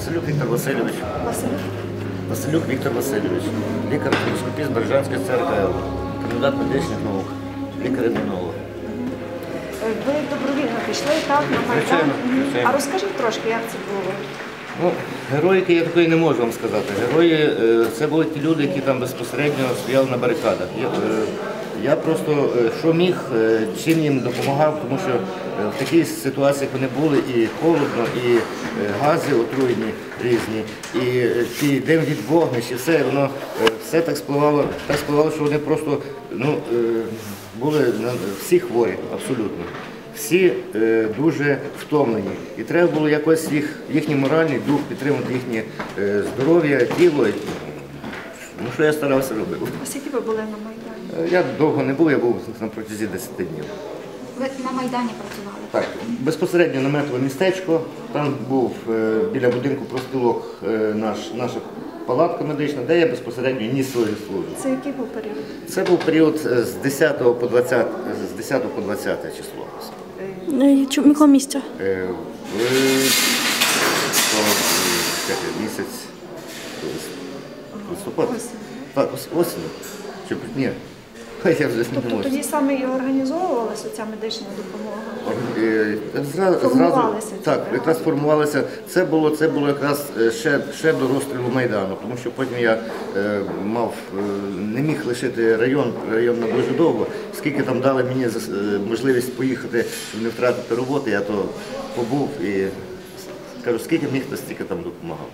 Василюк Віктор Васильович. Василь. Василюк Віктор Васильович, лікар епіскопіс Бережанської ЦРКЛ, кандидат медичних наук, лікар-імунолог. Е, Ви добровільно пішли так на Майдан. Звичайно, звичайно. А розкажіть трошки, як це було? Ну, героїки я такої не можу вам сказати. Герої е, це були ті люди, які там безпосередньо стояли на барикадах. Я, просто е, що міг, е, чим їм допомагав, тому що е, в такій ситуації, вони були, і холодно, і гази отруєні різні, і ті дим від вогнищ, і все воно все так спливало, так спливало, що вони просто ну, були всі хворі, абсолютно. Всі е, дуже втомлені. І треба було якось їх, їхній моральний дух підтримати їхнє е, здоров'я, тіло. Ну, що я старався робити. А скільки ви були на Майдані? Е, Я довго не був, я був на протязі 10 днів. Ви на Майдані працювали? Так, безпосередньо наметове містечко, там був е, біля будинку профспілок е, наш, наша палатка медична, де я безпосередньо ніс свою службу. Це який був період? Це був період е, з 10 по 20, з 10 по 20 число. Е, чу- Якого місця? Е, в то, е, як я, місяць листопад. Так, ос- осінь. Чи ні? Я вже не Тобто можу. тоді саме і організовувалася ця медична допомога. Е, зра- Формувалися ці так, бригади. якраз формувалися. Це було, це було якраз е, ще, ще до розстрілу Майдану, тому що потім я е, мав, е, не міг лишити район, район на дуже довго. Скільки там дали мені зас- е, можливість поїхати, щоб не втратити роботи, я то побув і кажу, скільки міг, то стільки там допомагав.